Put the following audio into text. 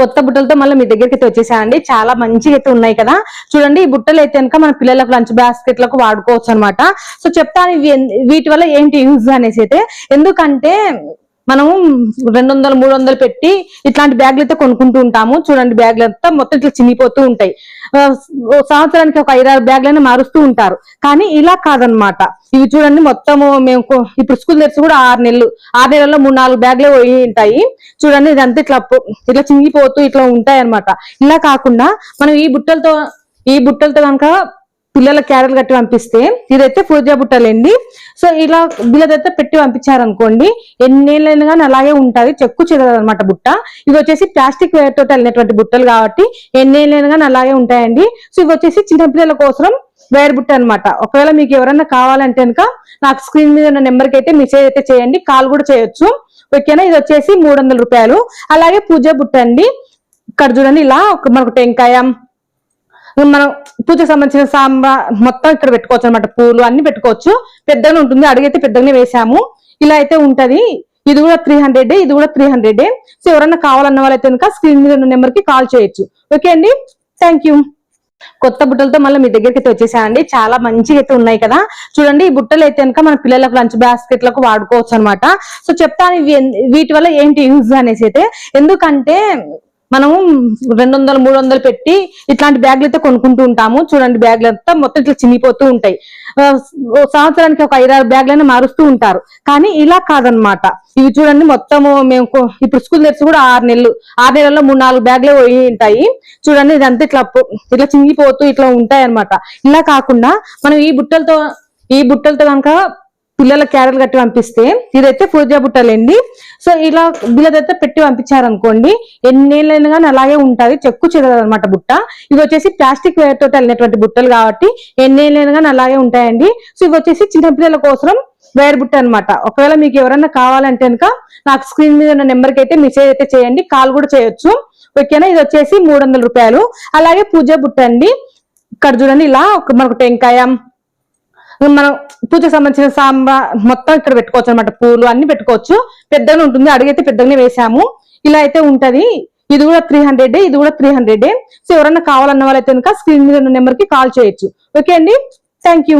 కొత్త బుట్టలతో మళ్ళీ మీ దగ్గరికి అయితే వచ్చేసాయండి. చాలా మంచిగా అయితే ఉన్నాయి కదా. చూడండి ఈ బుట్టలు అయితే కనుక మన పిల్లలకు లంచ్ బాస్కెట్లకు వాడుకోవచ్చు అనమాట సో చెప్తాను వీటి వల్ల ఏంటి యూజ్ అనేసి అయితే ఎందుకంటే మనము రెండు వందలు మూడు వందలు పెట్టి ఇట్లాంటి బ్యాగులు అయితే కొనుక్కుంటూ ఉంటాము. చూడండి బ్యాగులు అంతా మొత్తం ఇట్లా చినిగిపోతూ ఉంటాయి. సంవత్సరానికి ఒక ఐదారు బ్యాగులైనా మారుస్తూ ఉంటారు. కానీ ఇలా కాదనమాట ఇవి చూడండి మొత్తము మేము ఇప్పుడు స్కూల్ తెరిచి కూడా ఆరు నెలలు ఆరు నెలల్లో మూడు నాలుగు బ్యాగులే పోయి ఉంటాయి. చూడండి ఇదంతా ఇట్లా ఇట్లా చింగిపోతూ ఇట్లా ఉంటాయి అన్నమాట ఇలా కాకుండా మనం ఈ బుట్టలతో ఈ బుట్టలతో కనుక పిల్లల క్యారెల్ కట్టి పంపిస్తే ఇదైతే పూజా బుట్టలండి. సో ఇలా వీళ్ళదైతే పెట్టి పంపించారనుకోండి ఎన్నేళ్ళైనా కానీ అలాగే ఉంటుంది చెక్కు చెదరదనమాట బుట్ట. ఇవి వచ్చేసి ప్లాస్టిక్ వేర్ తోటి వెళ్ళినటువంటి బుట్టలు కాబట్టి ఎన్నేళ్ళైనా కానీ అలాగే ఉంటాయండి. సో ఇవి వచ్చేసి చిన్నపిల్లల కోసం వేర్ బుట్ట అనమాట ఒకవేళ మీకు ఎవరైనా కావాలంటే కనుక నాకు స్క్రీన్ మీద ఉన్న నెంబర్కి అయితే మెసేజ్ అయితే చేయండి కాల్ కూడా చేయొచ్చు. ఓకేనా? ఇది వచ్చేసి మూడు వందల రూపాయలు. అలాగే పూజ బుట్ట అండి. ఇక్కడ చూడండి ఇలా ఒక మనకు టెంకాయ మనం పూజకు సంబంధించిన సాంబ మొత్తం ఇక్కడ పెట్టుకోవచ్చు అనమాట పూలు అన్ని పెట్టుకోవచ్చు. పెద్దగానే ఉంటుంది. అడిగైతే పెద్దగానే వేసాము ఇలా అయితే ఉంటది. ఇది కూడా త్రీ హండ్రెడ్ ఇది కూడా త్రీ హండ్రెడ్ సో ఎవరన్నా కావాలన్న వాళ్ళైతే కనుక స్క్రీన్ మీద ఉన్న నెంబర్కి కాల్ చేయొచ్చు. ఓకే అండి? థ్యాంక్ యూ కొత్త బుట్టలతో మళ్ళీ మీ దగ్గరికి అయితే వచ్చేసాయండి చాలా మంచిగా అయితే ఉన్నాయి కదా. చూడండి ఈ బుట్టలు అయితే కనుక మన పిల్లలకు లంచ్ బాస్కెట్లకు వాడుకోవచ్చు అనమాట సో చెప్తాను వీటి వల్ల ఏంటి యూజ్ అనేసి అయితే. ఎందుకంటే మనము రెండు వందలు మూడు వందలు పెట్టి ఇట్లాంటి బ్యాగులు అయితే కొనుక్కుంటూ ఉంటాము. చూడండి బ్యాగులు అంతా మొత్తం ఇట్లా చినిగిపోతూ ఉంటాయి. సంవత్సరానికి ఒక ఐదారు బ్యాగులైనా మారుస్తూ ఉంటారు. కానీ ఇలా కాదనమాట. ఇవి చూడండి మొత్తము మేము ఇప్పుడు స్కూల్ తెరిచి కూడా ఆరు నెలలు ఆరు నెలల్లో మూడు నాలుగు బ్యాగులే పోయి ఉంటాయి. చూడండి ఇదంతా ఇట్లా ఇట్లా చింగిపోతూ ఇట్లా ఉంటాయి అన్నమాట ఇలా కాకుండా మనం ఈ బుట్టలతో ఈ బుట్టలతో కనుక పిల్లల క్యారెట్ కట్టి పంపిస్తే ఇదైతే పూజా బుట్టలండి. సో ఇలా వీళ్ళదైతే పెట్టి పంపించారనుకోండి ఎన్నేళ్ళైనా కానీ అలాగే ఉంటుంది చెక్కు చెదరదు బుట్ట. ఇవి వచ్చేసి ప్లాస్టిక్ వేర్ తోటి వెళ్ళినటువంటి బుట్టలు కాబట్టి ఎన్నేళ్ళైనా కానీ అలాగే ఉంటాయండి. సో ఇవి వచ్చేసి చిన్నపిల్లల కోసం వేర్ బుట్ట అన్నమాట. ఒకవేళ మీకు ఎవరైనా కావాలంటే కనుక నాకు స్క్రీన్ మీద ఉన్న నెంబర్కి అయితే మెసేజ్ అయితే చేయండి కాల్ కూడా చేయొచ్చు. ఓకేనా? ఇది వచ్చేసి మూడు వందల రూపాయలు. అలాగే పూజ బుట్ట అండి. ఇక్కడ చూడండి ఇలా ఒక మనకు టెంకాయ మనం పూజకు సంబంధించిన సాంబ మొత్తం ఇక్కడ పెట్టుకోవచ్చు అనమాట పూలు అన్ని పెట్టుకోవచ్చు. పెద్దగా ఉంటుంది. అడిగైతే పెద్దగానే వేసాము ఇలా అయితే ఉంటది. ఇది కూడా త్రీ హండ్రెడ్ ఇది కూడా త్రీ హండ్రెడ్ సో ఎవరన్నా కావాలన్న వాళ్ళైతే కనుక స్క్రీన్ మీద ఉన్న నెంబర్కి కాల్ చేయొచ్చు. ఓకే అండి? Thank you